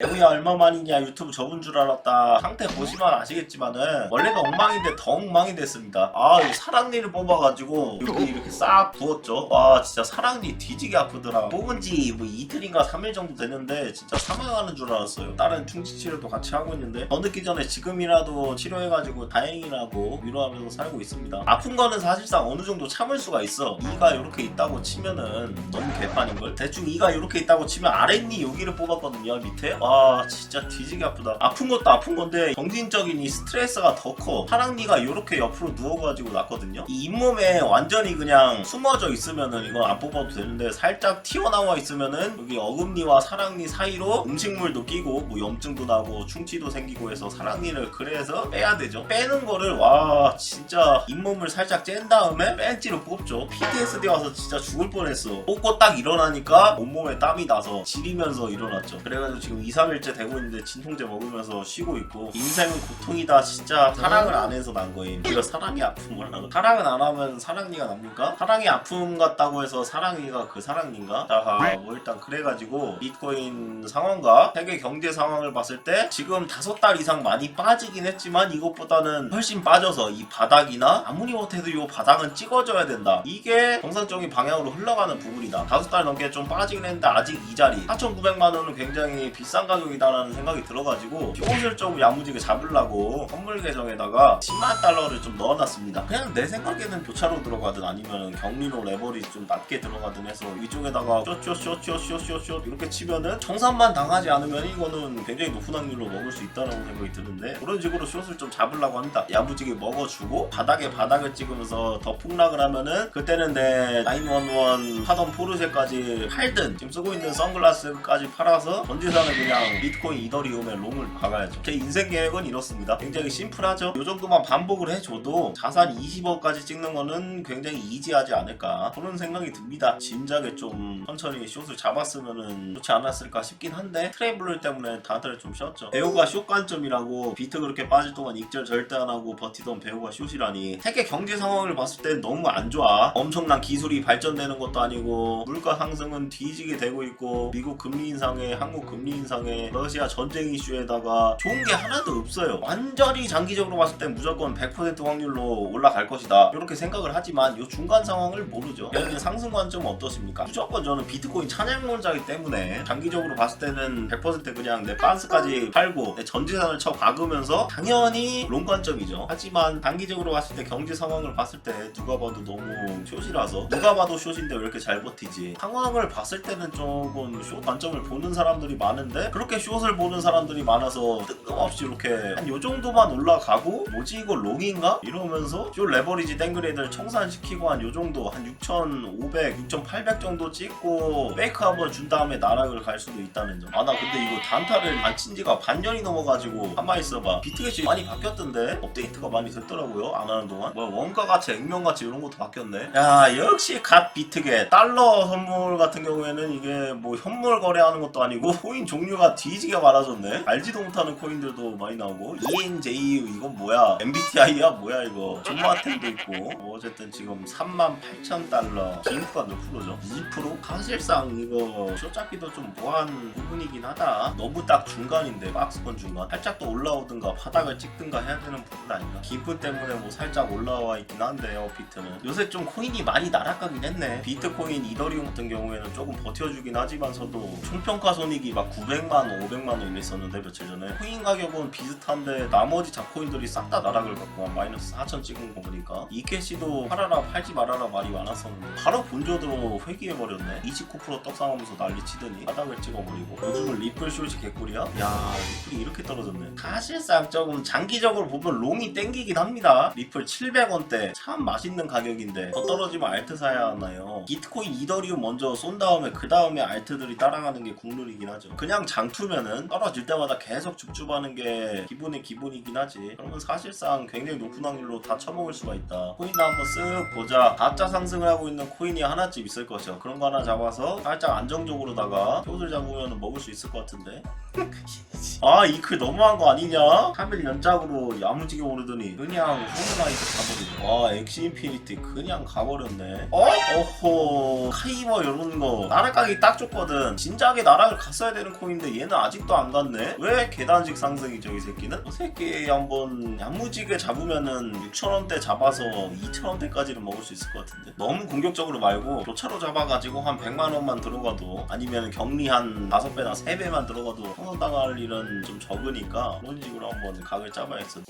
애구야 얼마만이냐 유튜브 접은 줄 알았다. 상태 보시면 아시겠지만은 원래가 엉망인데 더 엉망이 됐습니다. 아이 사랑니를 뽑아가지고 여기 이렇게 싹 부었죠. 와 진짜 사랑니 뒤지게 아프더라. 뽑은 지 뭐 이틀인가 3일 정도 됐는데 진짜 사망하는 줄 알았어요. 다른 충치 치료도 같이 하고 있는데 더 늦기 전에 지금이라도 치료해가지고 다행이라고 위로하면서 살고 있습니다. 아픈 거는 사실상 어느 정도 참을 수가 있어. 이가 이렇게 있다고 치면은 너무 개판인걸. 대충 이가 이렇게 있다고 치면 아랫니 여기를 뽑았거든요 밑에 와 진짜 뒤지게 아프다. 아픈 것도 아픈 건데 정신적인 이 스트레스가 더커. 사랑니가 이렇게 옆으로 누워가지고 났거든요. 이 잇몸에 완전히 그냥 숨어져 있으면은 이거 안 뽑아도 되는데 살짝 튀어나와 있으면은 여기 어금니와 사랑니 사이로 음식물도 끼고 뭐 염증도 나고 충치도 생기고 해서 사랑니를 그래서 빼야 되죠. 빼는 거를 와 진짜 잇몸을 살짝 짠 다음에 뺀지로 뽑죠. PTSD 와서 진짜 죽을 뻔했어. 뽑고 딱 일어나니까 온몸에 땀이 나서 지리면서 일어났죠. 그래가지고 지금 2, 3일째 되고 있는데 진통제 먹으면서 쉬고 있고 인생은 고통이다 진짜 사랑을 안 해서 난 거임 이거 사랑이 아픔을 하고 사랑은 안 하면 사랑니가 납니까? 사랑이 아픔 같다고 해서 사랑니가 그 사랑니인가? 자뭐 일단 그래가지고 비트코인 상황과 세계 경제 상황을 봤을 때 지금 다섯 달 이상 많이 빠지긴 했지만 이것보다는 훨씬 빠져서 이 바닥이나 아무리 못해도 이 바닥은 찍어줘야 된다 이게 정상적인 방향으로 흘러가는 부분이다 다섯 달 넘게 좀 빠지긴 했는데 아직 이 자리 4,900만 원은 굉장히 비싼 가격이다라는 생각이 들어가지고 좀 야무지게 잡으려고 선물 계정에다가 10만 달러를 좀 넣어놨습니다. 그냥 내 생각에는 교차로 들어가든 아니면 경리로 레버리지 좀 낮게 들어가든 해서 이쪽에다가 쇼쇼쇼쇼쇼쇼 이렇게 치면은 청산만 당하지 않으면 이거는 굉장히 높은 확률로 먹을 수 있다는 생각이 드는데 그런 식으로 숏을 좀 잡으려고 한다. 야무지게 먹어주고 바닥에 바닥을 찍으면서 더 폭락을 하면은 그때는 내 911 하던 포르쉐까지 팔든 지금 쓰고 있는 선글라스까지 팔아서 전재산을 그냥 비트코인 이더리움에 롱을 박아야죠. 제 인생 계획은 이렇습니다. 굉장히 심플하죠? 이 정도만 반복을 해줘도 자산 20억까지 찍는 거는 굉장히 이지하지 않을까 그런 생각이 듭니다. 진작에 좀 천천히 숏을 잡았으면은 좋지 않았을까 싶긴 한데 트래블러 때문에 다들 좀 쉬었죠. 배우가 숏 관점이라고 비트 그렇게 빠질 동안 익절 절대 안 하고 버티던 배우가 숏이라니. 세계 경제 상황을 봤을 때 너무 안 좋아. 엄청난 기술이 발전되는 것도 아니고 물가 상승은 뒤지게 되고 있고 미국 금리 인상에 한국 금리 인상에 러시아 전쟁 이슈에다가 좋은 게 하나도 없어요. 완전히 장기적으로 봤을 때 무조건 100% 확률로 올라갈 것이다. 이렇게 생각을 하지만 이 중간 상황을 모르죠. 예를 들어 상승 관점은 어떠십니까? 무조건 저는 비트코인 찬양론자이기 때문에 장기적으로 봤을 때는 100% 그냥 내 빤스까지 팔고 내 전재산을 쳐 박으면서 당연히 롱 관점이죠. 하지만 단기적으로 봤을 때 경제 상황을 봤을 때 누가 봐도 너무 숏이라서 누가 봐도 숏인데 왜 이렇게 잘 버티지? 상황을 봤을 때는 조금 숏 관점을 보는 사람들이 많은데 그렇게 숏을 보는 사람들이 많아서 뜬금없이 이렇게 한 요 정도만 올라가고 뭐지 이거 롱인가? 이러면서 숏 레버리지 땡그레이드를 청산시키고 한 요 정도 한 6,500, 6,800 정도 찍고 페이크 한번 준 다음에 나락을 갈 수도 있다는 점. 아 나 근데 이거 단타를 안 친 지가 반년이 넘어가지고 가만히 있어봐. 비트겟이 많이 바뀌었던데 업데이트가 많이 됐더라고요. 안 하는 동안. 뭐 원가 가치, 액면 가치 이런 것도 바뀌었네. 야 역시 갓 비트겟. 달러 선물 같은 경우에는 이게 뭐 현물 거래하는 것도 아니고 코인 종류 가 뒤지게 많아졌네. 알지도 못하는 코인들도 많이 나오고. ENJU 이건 뭐야? MBTI야? 뭐야 이거? 존마템도 있고. 뭐 어쨌든 지금 38,000달러 기인프가 몇 프로죠? 2% 사실상 이거 쇼잡기도 좀 뭐한 부분이긴 하다. 너무 딱 중간인데 박스권 중간. 살짝 더 올라오든가 바닥을 찍든가 해야 되는 부분 아닌가? 기프 때문에 뭐 살짝 올라와 있긴 한데요 비트는. 요새 좀 코인이 많이 날아가긴 했네. 비트코인 이더리움 같은 경우에는 조금 버텨주긴 하지만서도 총평가 손익이 막 900만 원 500만원 이랬었는데 며칠 전에. 코인 가격은 비슷한데 나머지 잡코인들이 싹 다 나락을 갖고 한 마이너스 4천 찍은 거 보니까 이캐시도 팔아라 팔지 말아라 말이 많았었는데 바로 본조드로 회귀해버렸네. 29% 떡상하면서 난리 치더니 바닥을 찍어버리고. 요즘은 리플 숏이 개꿀이야? 야 리플이 이렇게 떨어졌네. 사실상 조금 장기적으로 보면 롱이 땡기긴 합니다. 리플 700원대 참 맛있는 가격인데 더 떨어지면 알트 사야 하나요? 비트코인 이더리움 먼저 쏜 다음에 그 다음에 알트들이 따라가는 게 국룰이긴 하죠. 그냥 장투면은 떨어질 때마다 계속 줍줍하는 게 기본의 기본이긴 하지. 그러면 사실상 굉장히 높은 확률로 다 처먹을 수가 있다. 코인도 한번 쓱 보자. 가짜 상승을 하고 있는 코인이 하나쯤 있을 것이요 그런 거 하나 잡아서 살짝 안정적으로다가 표를 잡으면 먹을 수 있을 것 같은데? 아 이클 너무한 거 아니냐? 3일 연작으로 야무지게 오르더니 그냥 홈라이트 가버리네. 와 엑시 인피니티 그냥 가버렸네. 어? 어호 카이버 이런 거 나락가기 딱 좋거든. 진작에 나락을 갔어야 되는 코인데 갔는데 얘는 아직도 안 갔네? 왜 계단식 상승이죠 이 새끼는? 이 새끼 한번 야무지게 잡으면은 6천원대 잡아서 2천원대까지는 먹을 수 있을 것 같은데 너무 공격적으로 말고 교차로 잡아가지고 한 100만원만 들어가도 아니면 격리 한 5배나 3배만 들어가도 성공당할 일은 좀 적으니까 그런 식으로 한번 각을 잡아야겠어